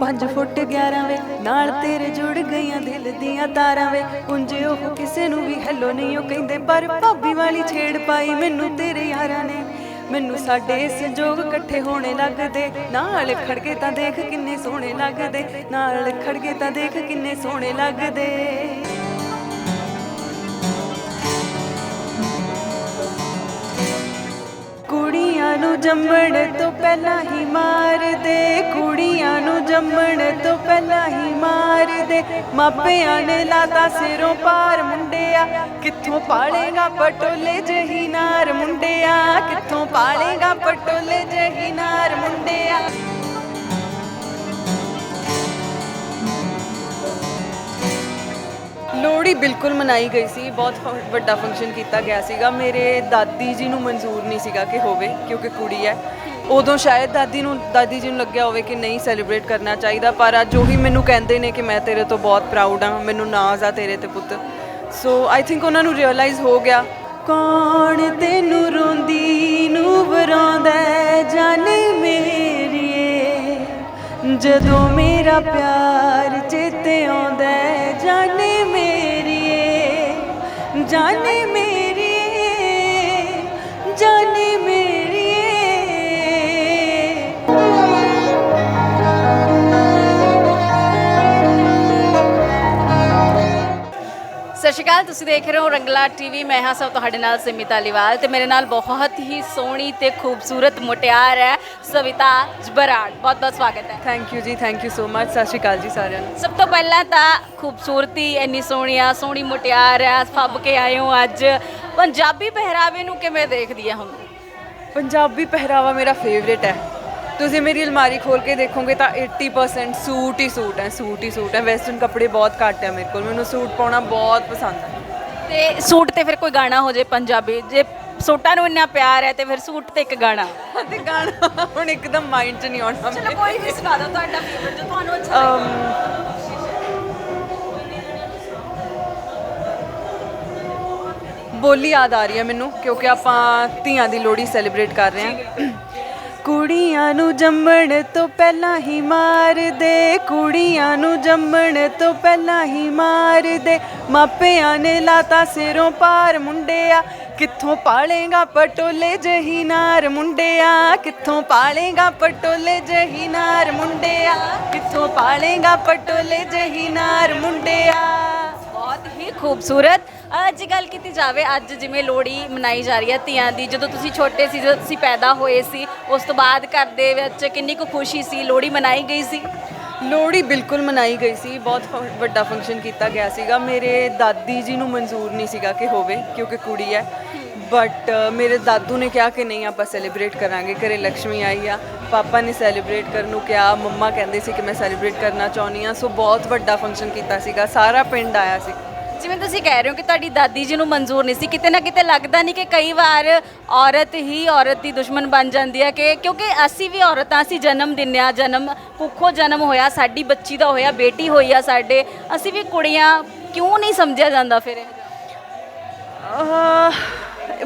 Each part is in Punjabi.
ਵੇ ਤੂੰ 6 ਫੁੱਟ 2 5 ਫੁੱਟ 11 ਵੇ, ਨਾਲ ਤੇਰੇ ਜੁੜ ਗਈਆਂ ਦਿਲ ਦੀਆਂ ਤਾਰਾਂ ਵੇ। ਉਂਝ ਉਹ ਕਿਸੇ ਨੂੰ ਵੀ ਹੈਲੋ ਨਹੀਂ, ਉਹ ਕਹਿੰਦੇ, ਪਰ ਭਾਬੀ ਵਾਲੀ ਛੇੜ ਪਾਈ ਮੈਨੂੰ ਤੇਰੇ ਯਾਰਾਂ ਨੇ। ਮੈਨੂੰ ਸਾਡੇ ਸੰਜੋਗ ਇਕੱਠੇ ਹੋਣੇ ਲੱਗਦੇ। ਨਾਲ ਖੜਕੇ ਤਾਂ ਦੇਖ ਕਿੰਨੇ ਸੋਹਣੇ ਲੱਗਦੇ। ਨਾਲ ਖੜਕੇ ਤਾਂ ਦੇਖ ਕਿੰਨੇ ਸੋਹਣੇ ਲੱਗਦੇ। ਕੁੜੀਆਂ ਨੂੰ ਜੰਮਣ ਤੋਂ ਪਹਿਲਾਂ ਹੀ ਮਾਰਦੇ, ਕੁੜੀਆਂ ਨੂੰ ਜੰਮਣ ਤੋਂ ਪਹਿਲਾਂ ਹੀ ਮਾਰਦੇ। ਮਾਪਿਆਂ ਨੇ ਲਾਤਾ ਸਿਰੋਂ ਪਾਰ ਮੁੰਡਿਆ, ਕਿੱਥੋਂ ਪਾਲੇਗਾ ਪਟੋਲੇ ਜਹੀ ਨਾਰ ਮੁੰਡਿਆ, ਕਿੱਥੋਂ ਪਾਲੇਗਾ ਪਟੋਲੇ ਜਹੀ ਨਾਰ ਮੁੰਡਿਆ। ਲੋਹੜੀ ਬਿਲਕੁਲ ਮਨਾਈ ਗਈ ਸੀ। ਬਹੁਤ ਫ- ਵੱਡਾ ਫੰਕਸ਼ਨ ਕੀਤਾ ਗਿਆ ਸੀਗਾ। ਮੇਰੇ ਦਾਦੀ ਜੀ ਨੂੰ ਮਨਜ਼ੂਰ ਨਹੀਂ ਸੀਗਾ ਕਿ ਹੋਵੇ, ਕਿਉਂਕਿ ਕੁੜੀ ਹੈ। ਉਦੋਂ ਸ਼ਾਇਦ ਦਾਦੀ ਨੂੰ ਦਾਦੀ ਜੀ ਨੂੰ ਲੱਗਿਆ ਹੋਵੇ ਕਿ ਨਹੀਂ ਸੈਲੀਬ੍ਰੇਟ ਕਰਨਾ ਚਾਹੀਦਾ, ਪਰ ਅੱਜ ਉਹੀ ਮੈਨੂੰ ਕਹਿੰਦੇ ਨੇ ਕਿ ਮੈਂ ਤੇਰੇ ਤੋਂ ਬਹੁਤ ਪ੍ਰਾਊਡ ਹਾਂ, ਮੈਨੂੰ ਨਾਜ਼ ਆ ਤੇਰੇ ਤੇ ਪੁੱਤ। ਸੋ ਆਈ ਥਿੰਕ ਉਹਨਾਂ ਨੂੰ ਰਿਅਲਾਈਜ਼ ਹੋ ਗਿਆ, ਕੌਣ ਤੈਨੂੰ ਜਦੋਂ ਮੇਰਾ ਪਿਆਰ ਚੇਤੇ ਆਉਂਦਾ ਜਾਣੇ ਜਾਨੇ ਮੇਰੀਏ ਜਾਨੇ ਅਕਾਲ ਤੁਸੀਂ ਦੇਖ ਰਹੇ ਹੋ ਰੰਗਲਾ ਟੀਵੀ ਮੈਂ ਹਾਂ ਸਭ ਤੁਹਾਡੇ ਨਾਲ ਸਿਮਿਤ ਅਲੀਵਾਲ ਤੇ ਮੇਰੇ ਨਾਲ ਬਹੁਤ ਹੀ ਸੋਹਣੀ ਤੇ ਖੂਬਸੂਰਤ ਮੁਟਿਆਰ ਹੈ ਸਵਿਤਾ ਜਬਰਾੜ ਬਹੁਤ ਬਹੁਤ ਸਵਾਗਤ ਹੈ। ਥੈਂਕ ਯੂ ਜੀ ਥੈਂਕ ਯੂ ਸੋ ਮਚ ਸਤਿ ਸ਼੍ਰੀ ਅਕਾਲ ਜੀ ਸਾਰਿਆਂ ਨੂੰ। ਸਭ ਤੋਂ ਪਹਿਲਾਂ ਤਾਂ ਖੂਬਸੂਰਤੀ ਇੰਨੀ ਸੋਹਣੀ ਆ ਸੋਹਣੀ ਮੁਟਿਆਰ ਹੈ ਫੱਬ ਕੇ ਆਏ ਹੋ ਅੱਜ। ਪੰਜਾਬੀ ਪਹਿਰਾਵੇ ਨੂੰ ਕਿਵੇਂ ਦੇਖਦੀ ਆ ਹੁਣ? ਪੰਜਾਬੀ ਪਹਿਰਾਵਾ ਮੇਰਾ ਫੇਵਰੇਟ ਹੈ। ਤੁਸੀਂ ਮੇਰੀ ਅਲਮਾਰੀ ਖੋਲ ਕੇ ਦੇਖੋਗੇ ਤਾਂ 80% ਸੂਟ ਹੀ ਸੂਟ ਹੈ ਸੂਟ ਹੀ ਸੂਟ ਹੈ। ਵੈਸਟਰਨ ਕੱਪੜੇ ਬਹੁਤ ਘੱਟ ਹੈ ਮੇਰੇ ਕੋਲ ਮੈਨੂੰ ਸੂਟ ਪਾਉਣਾ ਬਹੁਤ ਪਸੰਦ ਹੈ। ਤੇ ਸੂਟ ਤੇ ਫਿਰ ਕੋਈ ਗਾਣਾ ਹੋ ਜੇ ਪੰਜਾਬੀ ਜੇ ਸੂਟਾਂ ਨੂੰ ਇੰਨਾ ਪਿਆਰ ਹੈ ਤੇ ਫਿਰ ਸੂਟ ਤੇ ਇੱਕ ਗਾਣਾ। ਤੇ ਗਾਣਾ ਹੁਣ ਇੱਕਦਮ ਮਾਈਂਡ 'ਚ ਨਹੀਂ ਆਉਣਾ ਚਲੋ ਕੋਈ ਵੀ ਸੁਣਾ ਦਿਓ ਤੁਹਾਡਾ ਫੇਵਰਟ ਜੋ ਤੁਹਾਨੂੰ ਅੱਛਾ ਅਮ, ਬੋਲੀ ਯਾਦ ਆ ਰਹੀ ਹੈ ਮੈਨੂੰ ਕਿਉਂਕਿ ਆਪਾਂ ਧੀਆਂ ਦੀ ਲੋਹੜੀ ਸੈਲੀਬ੍ਰੇਟ ਕਰ ਰਹੇ ਹਾਂ। ਕੁੜੀਆਂ ਨੂੰ ਜੰਮਣ ਤੋਂ ਪਹਿਲਾਂ ਹੀ ਮਾਰਦੇ ਕੁੜੀਆਂ ਨੂੰ ਜੰਮਣ ਤੋਂ ਪਹਿਲਾਂ ਹੀ ਮਾਰਦੇ ਮਾਪਿਆਂ ਨੇ ਲਾਤਾ ਸਿਰੋਂ ਪਾਰ ਮੁੰਡਿਆ, ਕਿੱਥੋਂ ਪਾਲੇਗਾ ਪਟੋਲੇ ਜਹੀ ਨਾਰ ਮੁੰਡਿਆ, ਕਿੱਥੋਂ ਪਾਲੇਗਾ ਪਟੋਲੇ ਜਹੀ ਨਾਰ ਮੁੰਡਿਆ, ਕਿੱਥੋਂ ਪਾਲੇਗਾ ਪਟੋਲੇ ਜਹੀ ਨਾਰ ਮੁੰਡਿਆ। ਬਹੁਤ ਹੀ ਖੂਬਸੂਰਤ ਅੱਜ ਗੱਲ ਕੀਤੀ ਜਾਵੇ, ਅੱਜ ਜਿਵੇਂ ਲੋਹੜੀ ਮਨਾਈ ਜਾ ਰਹੀ ਹੈ ਧੀਆਂ ਦੀ, ਜਦੋਂ ਤੁਸੀਂ ਛੋਟੇ ਸੀ, ਜਦੋਂ ਤੁਸੀਂ ਪੈਦਾ ਹੋਏ ਸੀ, ਉਸ ਤੋਂ ਬਾਅਦ ਘਰ ਦੇ ਵਿੱਚ ਕਿੰਨੀ ਕੁ ਖੁਸ਼ੀ ਸੀ? ਲੋਹੜੀ ਮਨਾਈ ਗਈ ਸੀ? ਲੋਹੜੀ ਬਿਲਕੁਲ ਮਨਾਈ ਗਈ ਸੀ। ਬਹੁਤ ਫ- ਵੱਡਾ ਫੰਕਸ਼ਨ ਕੀਤਾ ਗਿਆ ਸੀਗਾ। ਮੇਰੇ ਦਾਦੀ ਜੀ ਨੂੰ ਮਨਜ਼ੂਰ ਨਹੀਂ ਸੀਗਾ ਕਿ ਹੋਵੇ, ਕਿਉਂਕਿ ਕੁੜੀ ਹੈ। ਬਟ ਮੇਰੇ ਦਾਦੂ ਨੇ ਕਿਹਾ ਕਿ ਨਹੀਂ, ਆਪਾਂ ਸੈਲੀਬ੍ਰੇਟ ਕਰਾਂਗੇ। ਘਰੇ ਲక్ష్ਮੀ ਆਈ ਆ। ਪਾਪਾ ਨੇ ਸੈਲੀਬ੍ਰੇਟ ਕਰਨ ਨੂੰ ਕਿਹਾ। ਮੰਮਾ ਕਹਿੰਦੇ ਸੀ ਕਿ ਮੈਂ ਸੈਲੀਬ੍ਰੇਟ ਕਰਨਾ ਚਾਹੁੰਦੀ ਆ ਸੋ ਬਹੁਤ ਵੱਡਾ ਫੰਕਸ਼ਨ ਕੀਤਾ ਸੀਗਾ। ਸਾਰਾ ਪਿੰਡ ਆਇਆ ਸੀ। ਜਿਵੇਂ ਤੁਸੀਂ ਕਹਿ ਰਹੇ ਹੋ ਕਿ ਤੁਹਾਡੀ ਦਾਦੀ ਜੀ ਨੂੰ ਮਨਜ਼ੂਰ ਨਹੀਂ ਸੀ, ਕਿਤੇ ਨਾ ਕਿਤੇ ਲੱਗਦਾ ਨਹੀਂ ਕਿ ਕਈ ਵਾਰ ਔਰਤ ਹੀ ਔਰਤ ਦੀ ਦੁਸ਼ਮਣ ਬਣ ਜਾਂਦੀ ਹੈ ਕਿ ਕਿਉਂਕਿ ਅਸੀਂ ਵੀ ਔਰਤਾਂ ਅਸੀਂ ਜਨਮ ਦਿੰਦੇ ਹਾਂ ਜਨਮ ਕੁੱਖੋਂ ਜਨਮ ਹੋਇਆ, ਸਾਡੀ ਬੱਚੀ ਦਾ ਹੋਇਆ, ਬੇਟੀ ਹੋਈ ਆ ਸਾਡੇ, ਅਸੀਂ ਵੀ ਕੁੜੀਆਂ ਕਿਉਂ ਨਹੀਂ ਸਮਝਿਆ ਜਾਂਦਾ ਫਿਰ ਇਹ ਜਿਹਾ?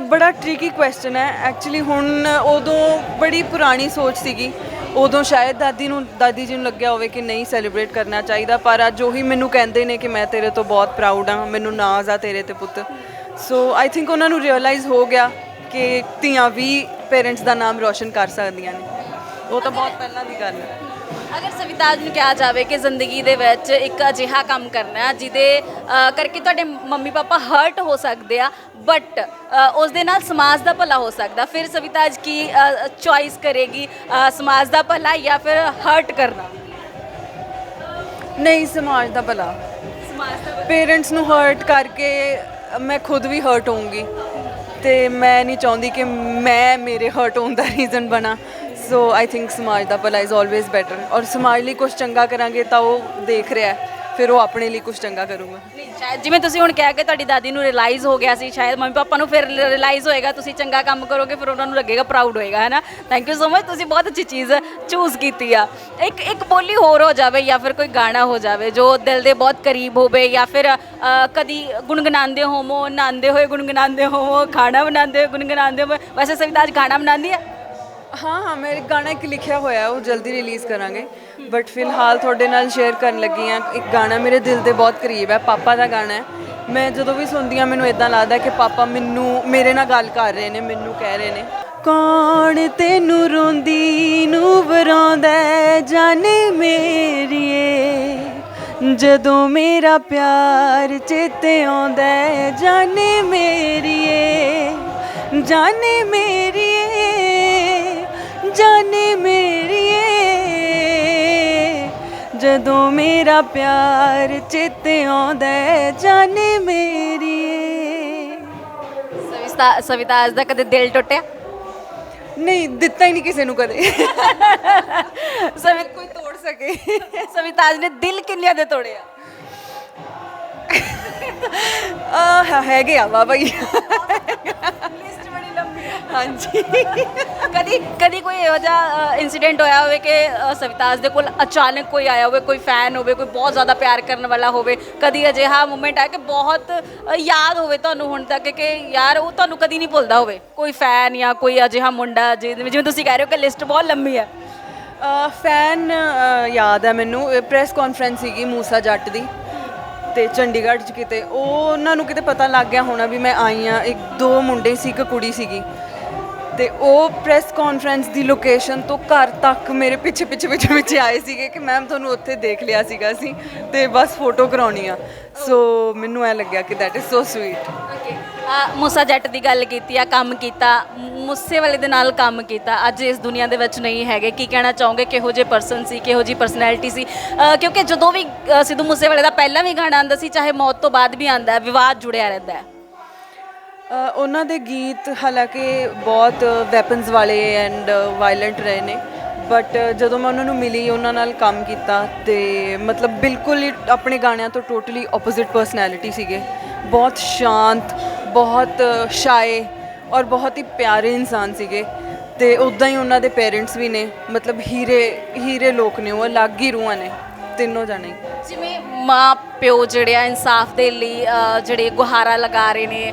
ਬੜਾ ਟ੍ਰਿਕੀ ਕੁਐਸਚਨ ਹੈ ਐਕਚੁਅਲੀ ਹੁਣ ਉਦੋਂ ਬੜੀ ਪੁਰਾਣੀ ਸੋਚ ਸੀਗੀ ਉਦੋਂ ਸ਼ਾਇਦ ਦਾਦੀ ਨੂੰ, ਦਾਦੀ ਜੀ ਨੂੰ ਲੱਗਿਆ ਹੋਵੇ ਕਿ ਨਹੀਂ ਸੈਲੀਬ੍ਰੇਟ ਕਰਨਾ ਚਾਹੀਦਾ, ਪਰ ਅੱਜ ਉਹੀ ਮੈਨੂੰ ਕਹਿੰਦੇ ਨੇ ਕਿ ਮੈਂ ਤੇਰੇ ਤੋਂ ਬਹੁਤ ਪ੍ਰਾਊਡ ਹਾਂ, ਮੈਨੂੰ ਨਾਜ਼ ਆ ਤੇਰੇ ਤੇ ਪੁੱਤ। ਸੋ ਆਈ ਥਿੰਕ ਉਹਨਾਂ ਨੂੰ ਰਿਅਲਾਈਜ਼ ਹੋ ਗਿਆ ਕਿ ਧੀਆਂ ਵੀ ਪੇਰੈਂਟਸ ਦਾ ਨਾਮ ਰੋਸ਼ਨ ਕਰ ਸਕਦੀਆਂ ਨੇ। ਉਹ ਤਾਂ ਬਹੁਤ ਪਹਿਲਾਂ ਦੀ ਗੱਲ ਹੈ। ਅਗਰ ਸਵਿਤਾ ਜੀ ਨੂੰ ਕਿਹਾ ਜਾਵੇ ਕਿ ਜ਼ਿੰਦਗੀ ਦੇ ਵਿੱਚ ਇੱਕ ਅਜਿਹਾ ਕੰਮ ਕਰਨਾ ਹੈ ਜਿਹਦੇ ਅ, ਕਰਕੇ ਤੁਹਾਡੇ ਮੰਮੀ ਪਾਪਾ ਹਰਟ ਹੋ ਸਕਦੇ ਆ ਬਟ ਉਸ ਦੇ ਨਾਲ ਸਮਾਜ ਦਾ ਭਲਾ ਹੋ ਸਕਦਾ। ਫਿਰ ਸਵਿਤਾ ਜੀ ਕੀ ਚੁਆਇਸ ਕਰੇਗੀ ਅ, ਸਮਾਜ ਦਾ ਭਲਾ ਜਾਂ ਫਿਰ ਹਰਟ ਕਰਨਾ? ਨਹੀਂ ਸਮਾਜ ਦਾ ਭਲਾ। ਸਮਾਜ ਦਾ ਪੇਰੈਂਟਸ ਨੂੰ ਹਰਟ ਕਰਕੇ ਮੈਂ ਖੁਦ ਵੀ ਹਰਟ ਹੋਊਂਗੀ। ਤੇ ਮੈਂ ਨਹੀਂ ਚਾਹੁੰਦੀ ਕਿ ਮੈਂ ਮੇਰੇ ਹਰਟ ਹੋਣ ਦਾ ਰੀਜ਼ਨ ਬਣਾ। ਸੋ ਆਈ ਥਿੰਕ ਸਮਾਜ ਦਾ ਭਲਾ ਇਜ਼ ਆਲਵੇਜ਼ ਬੈਟਰ ਔਰ ਸਮਾਜ ਲਈ ਕੁਝ ਚੰਗਾ ਕਰਾਂਗੇ ਤਾਂ ਉਹ ਦੇਖ ਰਿਹਾ ਹੈ, ਫਿਰ ਉਹ ਆਪਣੇ ਲਈ ਕੁਝ ਚੰਗਾ ਕਰੂਗਾ। ਨਹੀਂ ਸ਼ਾਇਦ ਜਿਵੇਂ ਤੁਸੀਂ ਹੁਣ ਕਿਹਾ ਕਿ ਤੁਹਾਡੀ ਦਾਦੀ ਨੂੰ ਰਿਅਲਾਈਜ਼ ਹੋ ਗਿਆ ਸੀ ਸ਼ਾਇਦ ਮੰਮੀ ਪਾਪਾ ਨੂੰ ਫਿਰ ਰਿਅਲਾਈਜ਼ ਹੋਏਗਾ ਤੁਸੀਂ ਚੰਗਾ ਕੰਮ ਕਰੋਗੇ ਫਿਰ ਉਹਨਾਂ ਨੂੰ ਲੱਗੇਗਾ ਪ੍ਰਾਊਡ ਹੋਏਗਾ ਹੈ ਨਾ ਥੈਂਕ ਯੂ ਸੋ ਮਚ ਤੁਸੀਂ ਬਹੁਤ ਅੱਛੀ ਚੀਜ਼ ਚੂਜ਼ ਕੀਤੀ ਆ। ਇੱਕ ਇੱਕ ਬੋਲੀ ਹੋਰ ਹੋ ਜਾਵੇ ਜਾਂ ਫਿਰ ਕੋਈ ਗਾਣਾ ਹੋ ਜਾਵੇ ਜੋ ਦਿਲ ਦੇ ਬਹੁਤ ਕਰੀਬ ਹੋਵੇ ਜਾਂ ਫਿਰ ਅ, ਕਦੀ ਗੁੰਗਣਾਉਂਦੇ ਹੋਵੋ ਨਹਾਉਂਦੇ ਹੋਏ ਗੁੰਗਣਾਉਂਦੇ ਹੋਵੋ ਖਾਣਾ ਬਣਾਉਂਦੇ ਹੋਏ ਗੁੰਗਣਾਉਂਦੇ ਹੋਵੋ ਵੈਸੇ ਸਵਿਤਾ ਅੱਜ ਖਾਣਾ ਬਣਾਉਂਦੀ ਹੈ? ਹਾਂ ਹਾਂ ਮੇਰੇ ਗਾਣਾ ਇੱਕ ਲਿਖਿਆ ਹੋਇਆ, ਉਹ ਜਲਦੀ ਰਿਲੀਜ਼ ਕਰਾਂਗੇ। ਬਟ ਫਿਲਹਾਲ ਤੁਹਾਡੇ ਨਾਲ ਸ਼ੇਅਰ ਕਰਨ ਲੱਗੀ ਹਾਂ, ਇੱਕ ਗਾਣਾ ਮੇਰੇ ਦਿਲ ਦੇ ਬਹੁਤ ਕਰੀਬ ਹੈ, ਪਾਪਾ ਦਾ ਗਾਣਾ ਹੈ। ਮੈਂ ਜਦੋਂ ਵੀ ਸੁਣਦੀ ਹਾਂ, ਮੈਨੂੰ ਇਦਾਂ ਲੱਗਦਾ ਕਿ ਪਾਪਾ ਮੈਨੂੰ, ਮੇਰੇ ਨਾਲ ਗੱਲ ਕਰ ਰਹੇ ਨੇ, ਮੈਨੂੰ ਕਹਿ ਰਹੇ ਨੇ। ਕੌਣ ਤੈਨੂੰ ਰੋਂਦੀ, ਨੂੰ ਵਰਾਉਂਦਾ ਜਾਣੇ ਮੇਰੀਏ। ਜਦੋਂ ਮੇਰਾ ਪਿਆਰ ਚੇਤੇ ਆਉਂਦਾ ਜਾਣੇ ਮੇਰੀਏ। ਜਾਣੇ ਮੇਰੀ ਜਾਣੇ ਮੇਰੀਏ। ਜਦੋਂ ਮੇਰਾ ਪਿਆਰ ਚੇਤੇ ਆਉਂਦਾ ਜਾਣੇ ਮੇਰੀਏ। ਸਵਿਤਾ ਸਵਿਤਾ ਅੱਜ ਦਾ ਕਦੇ ਦਿਲ ਟੁੱਟਿਆ? ਨਹੀਂ ਦਿੱਤਾ ਹੀ ਨਹੀਂ ਕਿਸੇ ਨੂੰ ਕਦੇ। ਸਵਿਤ ਕੋਈ ਤੋੜ ਸਕੇ। ਸਵਿਤਾ ਅੱਜ ਨੇ ਦਿਲ ਕਿੰਨਿਆਂ ਦੇ ਤੋੜਿਆ? ਆ ਹੈਗੇ ਆ ਵਾ ਬਈ ਲਿਸਟ ਬੜੀ ਲੰਬੀ ਹੈ ਹਾਂਜੀ। ਕਦੀ ਕਦੀ ਕੋਈ ਇਹੋ ਜਿਹਾ ਇਨਸੀਡੈਂਟ ਹੋਇਆ ਹੋਵੇ ਕਿ ਅ, ਸਵਿਤਾਜ ਦੇ ਕੋਲ ਅਚਾਨਕ ਕੋਈ ਆਇਆ ਹੋਵੇ ਕੋਈ ਫੈਨ ਹੋਵੇ ਕੋਈ ਬਹੁਤ ਜ਼ਿਆਦਾ ਪਿਆਰ ਕਰਨ ਵਾਲਾ ਹੋਵੇ ਕਦੀ ਅਜਿਹਾ ਮੂਮੈਂਟ ਆਇਆ ਕਿ ਬਹੁਤ ਅ, ਯਾਦ ਹੋਵੇ ਤੁਹਾਨੂੰ ਹੁਣ ਤੱਕ ਕਿ ਯਾਰ ਉਹ ਤੁਹਾਨੂੰ ਕਦੀ ਨਹੀਂ ਭੁੱਲਦਾ ਹੋਵੇ? ਕੋਈ ਫੈਨ ਜਾਂ ਕੋਈ ਅਜਿਹਾ ਮੁੰਡਾ ਜਿਵੇਂ ਜਿਵੇਂ ਤੁਸੀਂ ਕਹਿ ਰਹੇ ਹੋ ਕਿ ਲਿਸਟ ਬਹੁਤ ਲੰਬੀ ਹੈ। ਫੈਨ ਯਾਦ ਹੈ ਮੈਨੂੰ। ਪ੍ਰੈਸ ਕਾਨਫਰੰਸ ਸੀਗੀ ਮੂਸਾ ਜੱਟ ਦੀ। ਤੇ ਚੰਡੀਗੜ੍ਹ 'ਚ ਕਿਤੇ ਉਹ ਉਹਨਾਂ ਨੂੰ ਕਿਤੇ ਪਤਾ ਲੱਗ ਗਿਆ ਹੋਣਾ ਵੀ ਮੈਂ ਆਈ ਆ ਇੱਕ ਦੋ ਮੁੰਡੇ ਸੀ, ਇੱਕ ਕੁੜੀ ਸੀਗੀ। ਤੇ ਉਹ ਪ੍ਰੈਸ ਕਾਨਫਰੰਸ ਦੀ ਲੋਕੇਸ਼ਨ ਤੋਂ ਘਰ ਤੱਕ ਮੇਰੇ ਪਿੱਛੇ ਪਿੱਛੇ ਪਿੱਛੇ ਪਿੱਛੇ ਆਏ ਸੀਗੇ ਕਿ ਮੈਮ ਤੁਹਾਨੂੰ ਉੱਥੇ ਦੇਖ ਲਿਆ ਸੀਗਾ ਅਸੀਂ ਤੇ ਬਸ ਫੋਟੋ ਕਰਾਉਣੀ ਆ। ਸੋ ਮੈਨੂੰ ਐ ਲੱਗਿਆ ਕਿ that is so sweet okay Moosa Jatt ਦੀ ਗੱਲ ਕੀਤੀ ਆ ਕੰਮ ਕੀਤਾ ਮੂਸੇ ਵਾਲੇ ਦੇ ਨਾਲ ਕੰਮ ਕੀਤਾ ਅੱਜ ਇਸ ਦੁਨੀਆ ਦੇ ਵਿੱਚ ਨਹੀਂ ਹੈਗੇ। ਕੀ ਕਹਿਣਾ ਚਾਹੋਗੇ? ਕਿਹੋ ਜਿਹੇ ਪਰਸਨ ਸੀ ਕਿਹੋ ਜਿਹੀ ਪਰਸਨੈਲਿਟੀ ਸੀ? ਅ, ਕਿਉਂਕਿ ਜਦੋਂ ਵੀ ਅ, ਸਿੱਧੂ ਮੂਸੇ ਵਾਲੇ ਦਾ ਪਹਿਲਾਂ ਵੀ ਗਾਣਾ ਆਉਂਦਾ ਸੀ ਚਾਹੇ ਮੌਤ ਤੋਂ ਬਾਅਦ ਵੀ ਆਉਂਦਾ ਹੈ ਵਿਵਾਦ ਜੁੜਿਆ ਰਹਿੰਦਾ ਹੈ। ਅ, ਉਹਨਾਂ ਦੇ ਗੀਤ ਹਾਲਾਂਕਿ ਬਹੁਤ ਵੈਪਨਸ ਵਾਲੇ ਐਂਡ ਵਾਇਲੈਂਟ ਰਹੇ ਨੇ ਬਟ ਜਦੋਂ ਮੈਂ ਉਹਨਾਂ ਨੂੰ ਮਿਲੀ ਉਹਨਾਂ ਨਾਲ ਕੰਮ ਕੀਤਾ ਤੇ ਮਤਲਬ ਬਿਲਕੁਲ ਹੀ ਆਪਣੇ ਗਾਣਿਆਂ ਤੋਂ ਟੋਟਲੀ ਆਪੋਜ਼ਿਟ ਪਰਸਨੈਲਿਟੀ ਸੀਗੇ। ਬਹੁਤ ਸ਼ਾਂਤ ਬਹੁਤ ਸ਼ਾਏ ਔਰ ਬਹੁਤ ਹੀ ਪਿਆਰੇ ਇਨਸਾਨ ਸੀਗੇ ਤੇ ਉਦਾਂ ਹੀ ਉਹਨਾਂ ਦੇ ਪੇਰੈਂਟਸ ਵੀ ਨੇ ਮਤਲਬ ਹੀਰੇ ਹੀਰੇ ਲੋਕ ਨੇ ਉਹ ਅਲੱਗ ਹੀ ਰੂਹਾਂ ਨੇ ਤਿੰਨੋਂ ਜਾਣੇ। ਜਿਵੇਂ ਮਾਂ ਪਿਓ ਜਿਹੜੇ ਆ ਇਨਸਾਫ ਦੇ ਲਈ ਅ, ਜਿਹੜੇ ਗੁਹਾਰਾ ਲਗਾ ਰਹੇ ਨੇ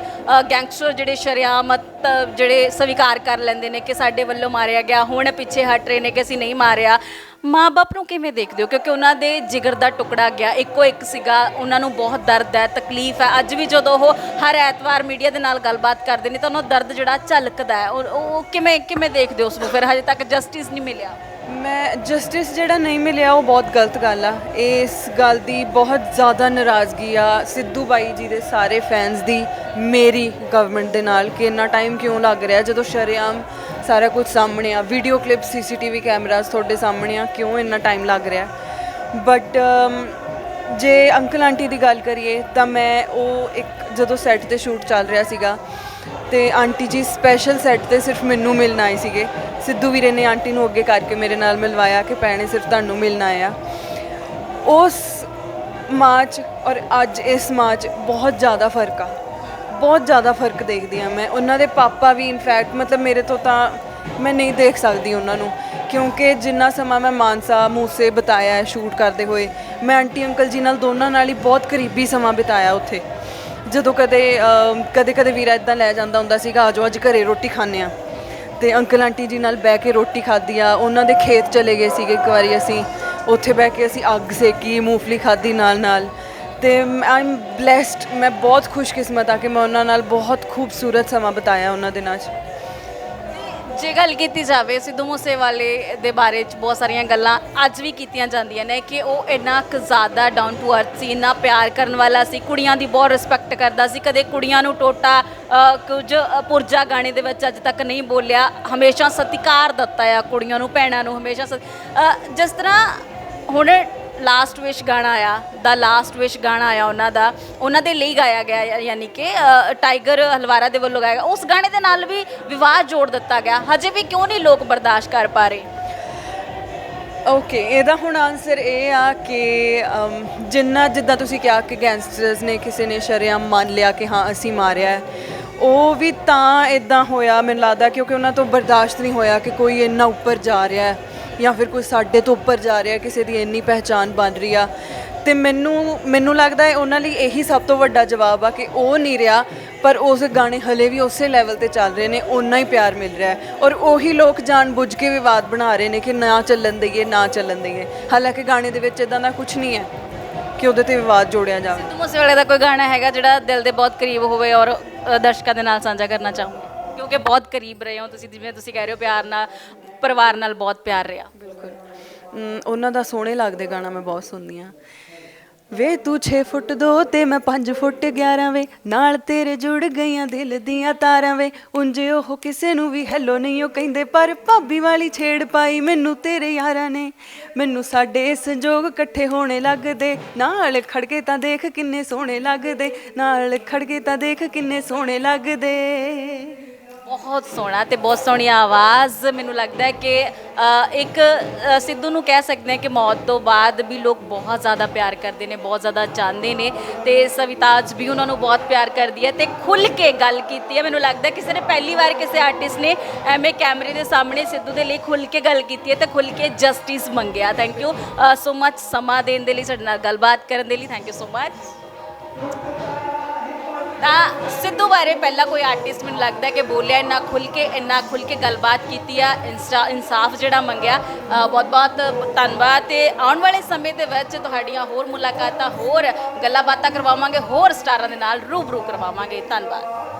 ਗੈਂਗਸਟਰ ਜਿਹੜੇ ਸ਼ਰਿਆਮਤ ਜਿਹੜੇ ਸਵੀਕਾਰ ਕਰ ਲੈਂਦੇ ਨੇ ਕਿ ਸਾਡੇ ਵੱਲੋਂ ਮਾਰਿਆ ਗਿਆ ਹੁਣ ਪਿੱਛੇ ਹਟ ਰਹੇ ਨੇ ਕਿ ਅਸੀਂ ਨਹੀਂ ਮਾਰਿਆ ਮਾਂ-ਬਾਪ ਨੂੰ ਕਿਵੇਂ ਦੇਖਦੇ ਹੋ? ਕਿਉਂਕਿ ਉਹਨਾਂ ਦੇ ਜਿਗਰ ਦਾ ਟੁਕੜਾ ਗਿਆ, ਇੱਕੋ ਇੱਕ ਸੀਗਾ, ਉਹਨਾਂ ਨੂੰ ਬਹੁਤ ਦਰਦ ਹੈ, ਤਕਲੀਫ ਹੈ। ਅੱਜ ਵੀ ਜਦੋਂ ਉਹ ਹਰ ਐਤਵਾਰ ਮੀਡੀਆ ਦੇ ਨਾਲ ਗੱਲਬਾਤ ਕਰਦੇ ਨੇ ਤਾਂ ਉਹਨਾਂ ਦਰਦ ਜਿਹੜਾ ਝਲਕਦਾ ਹੈ। ਔਰ ਉਹ ਕਿਵੇਂ ਕਿਵੇਂ ਦੇਖਦੇ ਹੋ ਉਸ ਨੂੰ? ਫਿਰ ਹਜੇ ਤੱਕ ਜਸਟਿਸ ਨਹੀਂ ਮਿਲਿਆ। ਮੈਂ ਜਸਟਿਸ ਜਿਹੜਾ ਨਹੀਂ ਮਿਲਿਆ, ਉਹ ਬਹੁਤ ਗਲਤ ਗੱਲ ਆ। ਇਸ ਗੱਲ ਦੀ ਬਹੁਤ ਜ਼ਿਆਦਾ ਨਾਰਾਜ਼ਗੀ ਆ ਸਿੱਧੂ ਬਾਈ ਜੀ ਦੇ ਸਾਰੇ ਫੈਨਸ ਦੀ, ਮੇਰੀ ਗਵਰਨਮੈਂਟ ਦੇ ਨਾਲ, ਕਿ ਇੰਨਾ ਟਾਈਮ ਕਿਉਂ ਲੱਗ ਰਿਹਾ? ਜਦੋਂ ਸ਼ਰੇਆਮ ਸਾਰਾ ਕੁਝ ਸਾਹਮਣੇ ਆ। ਵੀਡੀਓ ਕਲਿੱਪ ਸੀਸੀਟੀਵੀ ਕੈਮਰਾਸ ਤੁਹਾਡੇ ਸਾਹਮਣੇ ਆ। ਕਿਉਂ ਇੰਨਾ ਟਾਈਮ ਲੱਗ ਰਿਹਾ? ਬਟ ਜੇ ਅੰਕਲ ਆਂਟੀ ਦੀ ਗੱਲ ਕਰੀਏ, ਤਾਂ ਮੈਂ ਉਹ ਇੱਕ ਜਦੋਂ ਸੈੱਟ ਤੇ ਸ਼ੂਟ ਚੱਲ ਰਿਹਾ ਸੀਗਾ, ਤੇ ਆਂਟੀ ਜੀ ਸਪੈਸ਼ਲ ਸੈੱਟ ਤੇ ਸਿਰਫ ਮੈਨੂੰ ਮਿਲਣ ਆਏ ਸੀਗੇ। ਸਿੱਧੂ ਵੀਰੇ ਨੇ ਆਂਟੀ ਨੂੰ ਅੱਗੇ ਕਰਕੇ ਮੇਰੇ ਨਾਲ ਮਿਲਵਾਇਆ ਕਿ ਭੈਣੇ ਸਿਰਫ ਤੁਹਾਨੂੰ ਮਿਲਣਾ ਆਇਆ ਉਸ ਮਾਂ 'ਚ ਔਰ ਅੱਜ ਇਸ ਮਾਂ 'ਚ ਬਹੁਤ ਜ਼ਿਆਦਾ ਫ਼ਰਕ ਆ। ਬਹੁਤ ਜ਼ਿਆਦਾ ਫ਼ਰਕ ਦੇਖਦੀ ਆ ਮੈਂ। ਉਹਨਾਂ ਦੇ ਪਾਪਾ ਵੀ ਇਨਫੈਕਟ ਮਤਲਬ ਮੇਰੇ ਤੋਂ ਤਾਂ ਮੈਂ ਨਹੀਂ ਦੇਖ ਸਕਦੀ ਉਹਨਾਂ ਨੂੰ। ਕਿਉਂਕਿ ਜਿੰਨਾ ਸਮਾਂ ਮੈਂ ਮਾਨਸਾ ਮੂਸੇ ਬਿਤਾਇਆ ਹੈ ਸ਼ੂਟ ਕਰਦੇ ਹੋਏ, ਮੈਂ ਆਂਟੀ, ਅੰਕਲ ਜੀ ਨਾਲ ਦੋਨਾਂ ਨਾਲ ਹੀ ਬਹੁਤ ਕਰੀਬੀ ਸਮਾਂ ਬਿਤਾਇਆ ਉੱਥੇ। ਜਦੋਂ ਕਦੇ ਕਦੇ ਕਦੇ ਵੀਰਾ ਇਦਾਂ ਲੈ ਜਾਂਦਾ ਹੁੰਦਾ ਸੀਗਾ ਆਜੋ ਅੱਜ ਘਰੇ ਰੋਟੀ ਖਾਣੇ ਆ ਤੇ ਅੰਕਲ ਆਂਟੀ ਜੀ ਨਾਲ ਬਹਿ ਕੇ ਰੋਟੀ ਖਾਧੀ ਆ। ਉਹਨਾਂ ਦੇ ਖੇਤ ਚਲੇ ਗਏ ਸੀਗੇ ਇੱਕ ਵਾਰੀ ਅਸੀਂ। ਉੱਥੇ ਬਹਿ ਕੇ ਅਸੀਂ ਅੱਗ ਸੇਕੀ, ਮੂੰਗਫਲੀ ਖਾਧੀ ਨਾਲ ਨਾਲ ਤੇ ਆਈ ਐਮ ਬlesed ਮੈਂ ਬਹੁਤ ਖੁਸ਼ਕਿਸਮਤ ਆ ਕਿ ਮੈਂ ਉਹਨਾਂ ਨਾਲ ਬਹੁਤ ਖੂਬਸੂਰਤ ਸਮਾਂ ਬਿਤਾਇਆ ਉਹਨਾਂ ਦਿਨਾਂ 'ਚ। ਜੇ ਗੱਲ ਕੀਤੀ ਜਾਵੇ ਸਿੱਧੂ ਮੂਸੇਵਾਲੇ ਦੇ ਬਾਰੇ ਚ ਬਹੁਤ ਸਾਰੀਆਂ ਗੱਲਾਂ ਅੱਜ ਵੀ ਕੀਤੀਆਂ ਜਾਂਦੀਆਂ ਨੇ ਕਿ ਉਹ ਇੰਨਾ ਕੁ ਜ਼ਿਆਦਾ ਡਾਊਨ ਟੂ ਅਰਥ ਸੀ ਇੰਨਾ ਪਿਆਰ ਕਰਨ ਵਾਲਾ ਸੀ ਕੁੜੀਆਂ ਦੀ ਬਹੁਤ ਰਿਸਪੈਕਟ ਕਰਦਾ ਸੀ। ਕਦੇ ਕੁੜੀਆਂ ਨੂੰ ਟੋਟਾ ਅ, ਕੁਝ ਪੁਰਜਾ ਗਾਣੇ ਦੇ ਵਿੱਚ ਅੱਜ ਤੱਕ ਨਹੀਂ ਬੋਲਿਆ। ਹਮੇਸ਼ਾ ਸਤਿਕਾਰ ਦਿੱਤਾ ਆ ਕੁੜੀਆਂ ਨੂੰ ਭੈਣਾਂ ਨੂੰ ਹਮੇਸ਼ਾ ਸਤ- ਅ, ਜਿਸ ਤਰ੍ਹਾਂ ਹੁਣ ਲਾਸਟ ਵਿਸ਼ ਗਾਣਾ ਆਇਆ ਦਾ ਲਾਸਟ ਵਿਸ਼ ਗਾਣਾ ਆਇਆ ਉਹਨਾਂ ਦਾ ਉਹਨਾਂ ਦੇ ਲਈ ਗਾਇਆ ਗਿਆ ਯਾ- ਯਾਨੀ ਕਿ ਅ, ਟਾਈਗਰ ਹਲਵਾਰਾ ਦੇ ਵੱਲੋਂ ਗਾਇਆ ਗਿਆ। ਉਸ ਗਾਣੇ ਦੇ ਨਾਲ ਵੀ ਵਿਵਾਦ ਜੋੜ ਦਿੱਤਾ ਗਿਆ। ਹਜੇ ਵੀ ਕਿਉਂ ਨਹੀਂ ਲੋਕ ਬਰਦਾਸ਼ਤ ਕਰ ਪਾ ਰਹੇ? ਓਕੇ ਇਹਦਾ ਹੁਣ ਆਨਸਰ ਇਹ ਆ ਕਿ ਅਮ, ਜਿੰਨਾ ਜਿੱਦਾਂ ਤੁਸੀਂ ਕਿਹਾ ਕਿ ਗੈਂਗਸਟਰਸ ਨੇ ਕਿਸੇ ਨੇ ਸ਼ਰੇਆਮ ਮੰਨ ਲਿਆ ਕਿ ਹਾਂ ਅਸੀਂ ਮਾਰਿਆ ਹੈ ਉਹ ਵੀ ਤਾਂ ਇਦਾਂ ਹੋਇਆ ਮੈਨੂੰ ਲੱਗਦਾ ਕਿਉਂਕਿ ਉਹਨਾਂ ਤੋਂ ਬਰਦਾਸ਼ਤ ਨਹੀਂ ਹੋਇਆ ਕਿ ਕੋਈ ਇੰਨਾ ਉੱਪਰ ਜਾ ਰਿਹਾ ਹੈ। ਜਾਂ ਫਿਰ ਕੋਈ ਸਾਡੇ ਤੋਂ ਉੱਪਰ ਜਾ ਰਿਹਾ, ਕਿਸੇ ਦੀ ਇੰਨੀ ਪਹਿਚਾਨ ਬਣ ਰਹੀ ਆ, ਤੇ ਮੈਨੂੰ ਮੈਨੂੰ ਲੱਗਦਾ ਹੈ ਉਹਨਾਂ ਲਈ ਇਹੀ ਸਭ ਤੋਂ ਵੱਡਾ ਜਵਾਬ ਆ ਕਿ ਉਹ ਨਹੀਂ ਰਿਹਾ, ਪਰ ਉਸ ਗਾਣੇ ਹਲੇ ਵੀ ਉਸੇ ਲੈਵਲ ਤੇ ਚੱਲ ਰਹੇ ਨੇ, ਓਨਾ ਹੀ ਪਿਆਰ ਮਿਲ ਰਿਹਾ ਹੈ। ਔਰ ਉਹੀ ਲੋਕ ਜਾਣ ਬੁੱਝ ਕੇ ਵਿਵਾਦ ਬਣਾ ਰਹੇ ਨੇ ਕਿ ਨਾ ਚੱਲਣ ਦਈਏ, ਨਾ ਚੱਲਣ ਦਈਏ। ਹਾਲਾਂਕਿ ਗਾਣੇ ਦੇ ਵਿੱਚ ਇਦਾਂ ਦਾ ਕੁਝ ਨਹੀਂ ਹੈ ਕਿ ਉਹਦੇ ਤੇ ਵਿਵਾਦ ਜੋੜਿਆ ਜਾਵੇ। ਸਿੱਧੂ ਮੂਸੇਵਾਲੇ ਦਾ ਕੋਈ ਗਾਣਾ ਹੈਗਾ ਜਿਹੜਾ ਦਿਲ ਦੇ ਬਹੁਤ ਕਰੀਬ ਹੋਵੇ ਔਰ ਦਰਸ਼ਕਾਂ ਦੇ ਨਾਲ ਸਾਂਝਾ ਕਰਨਾ ਚਾਹੂੰਗੀ? ਕਿਉਂਕਿ ਬਹੁਤ ਕਰੀਬ ਰਹੇ ਹੋ ਤੁਸੀਂ, ਜਿਵੇਂ ਤੁਸੀਂ ਕਹਿ ਰਹੇ ਹੋ ਪਿਆਰ ਨਾਲ ਪਰਿਵਾਰ ਨਾਲ ਬਹੁਤ ਪਿਆਰ ਰਿਹਾ। ਬਿਲਕੁਲ। ਉਹਨਾਂ ਦਾ ਸੋਹਣੇ ਲੱਗਦੇ ਗਾਣਾ ਮੈਂ ਬਹੁਤ ਸੁਣਦੀ ਆ ਵੇ ਤੂੰ 6 ਫੁੱਟ 2 ਤੇ ਮੈਂ 5 ਫੁੱਟ 11 ਵੇ, ਨਾਲ ਤੇਰੇ ਜੁੜ ਗਈਆਂ ਦਿਲ ਦੀਆਂ ਤਾਰਾਂ ਵੇ। ਉਂਝ ਉਹ ਕਿਸੇ ਨੂੰ ਵੀ ਹੈਲੋ ਨਹੀਂ, ਉਹ ਕਹਿੰਦੇ, ਪਰ ਭਾਬੀ ਵਾਲੀ ਛੇੜ ਪਾਈ ਮੈਨੂੰ ਤੇਰੇ ਯਾਰਾਂ ਨੇ। ਮੈਨੂੰ ਸਾਡੇ ਸੰਜੋਗ ਇਕੱਠੇ ਹੋਣੇ ਲੱਗਦੇ। ਨਾਲ ਖੜਕੇ ਤਾਂ ਦੇਖ ਕਿੰਨੇ ਸੋਹਣੇ ਲੱਗਦੇ। ਨਾਲ ਖੜਕੇ ਤਾਂ ਦੇਖ ਕਿੰਨੇ ਸੋਹਣੇ ਲੱਗਦੇ। ਬਹੁਤ ਸੋਹਣਾ ਤੇ ਬਹੁਤ ਸੋਹਣੀ ਆਵਾਜ਼। ਮੈਨੂੰ ਲੱਗਦਾ ਹੈ ਕਿ ਅ, ਇੱਕ ਅ, ਸਿੱਧੂ ਨੂੰ ਕਹਿ ਸਕਦੇ ਹਾਂ ਕਿ ਮੌਤ ਤੋਂ ਬਾਅਦ ਵੀ ਲੋਕ ਬਹੁਤ ਜ਼ਿਆਦਾ ਪਿਆਰ ਕਰਦੇ ਨੇ ਬਹੁਤ ਜ਼ਿਆਦਾ ਚਾਹੁੰਦੇ ਨੇ ਤੇ ਸਵਿਤਾਜ ਵੀ ਉਹਨਾਂ ਨੂੰ ਬਹੁਤ ਪਿਆਰ ਕਰਦੀ ਹੈ ਤੇ ਖੁੱਲ ਕੇ ਗੱਲ ਕੀਤੀ ਹੈ। ਮੈਨੂੰ ਲੱਗਦਾ ਹੈ ਕਿਸੇ ਨੇ ਪਹਿਲੀ ਵਾਰ ਕਿਸੇ ਆਰਟਿਸਟ ਨੇ ਐਵੇਂ ਕੈਮਰੇ ਦੇ ਸਾਹਮਣੇ ਸਿੱਧੂ ਦੇ ਲਈ ਖੁੱਲ ਕੇ ਗੱਲ ਕੀਤੀ ਹੈ ਤੇ ਖੁੱਲ ਕੇ ਜਸਟਿਸ ਮੰਗਿਆ। ਥੈਂਕ ਯੂ ਸੋ ਮੱਚ ਸਮਾਂ ਦੇਣ ਦੇ ਲਈ ਸਾਡੇ ਨਾਲ ਗੱਲਬਾਤ ਕਰਨ ਦੇ ਲਈ। ਥੈਂਕ ਯੂ ਸੋ ਮੱਚ ਤਾਂ ਸਿੱਧੂ ਬਾਰੇ ਪਹਿਲਾਂ ਕੋਈ ਆਰਟਿਸਟ ਮੈਨੂੰ ਲੱਗਦਾ ਕਿ ਬੋਲਿਆ, ਇੰਨਾ ਖੁੱਲ ਕੇ, ਇੰਨਾ ਖੁੱਲ ਕੇ ਗੱਲਬਾਤ ਕੀਤੀ ਆ ਇਨਸਾ ਇਨਸਾਫ ਜਿਹੜਾ ਮੰਗਿਆ ਬਹੁਤ ਬਹੁਤ ਧੰਨਵਾਦ ਤੇ ਆਉਣ ਵਾਲੇ ਸਮੇਂ ਦੇ ਵਿੱਚ ਤੁਹਾਡੀਆਂ ਹੋਰ ਮੁਲਾਕਾਤਾਂ, ਹੋਰ ਗੱਲਾਂ ਬਾਤਾਂ ਕਰਵਾਵਾਂਗੇ, ਹੋਰ ਸਟਾਰਾਂ ਦੇ ਨਾਲ ਰੂਬਰੂ ਕਰਵਾਵਾਂਗੇ। ਧੰਨਵਾਦ।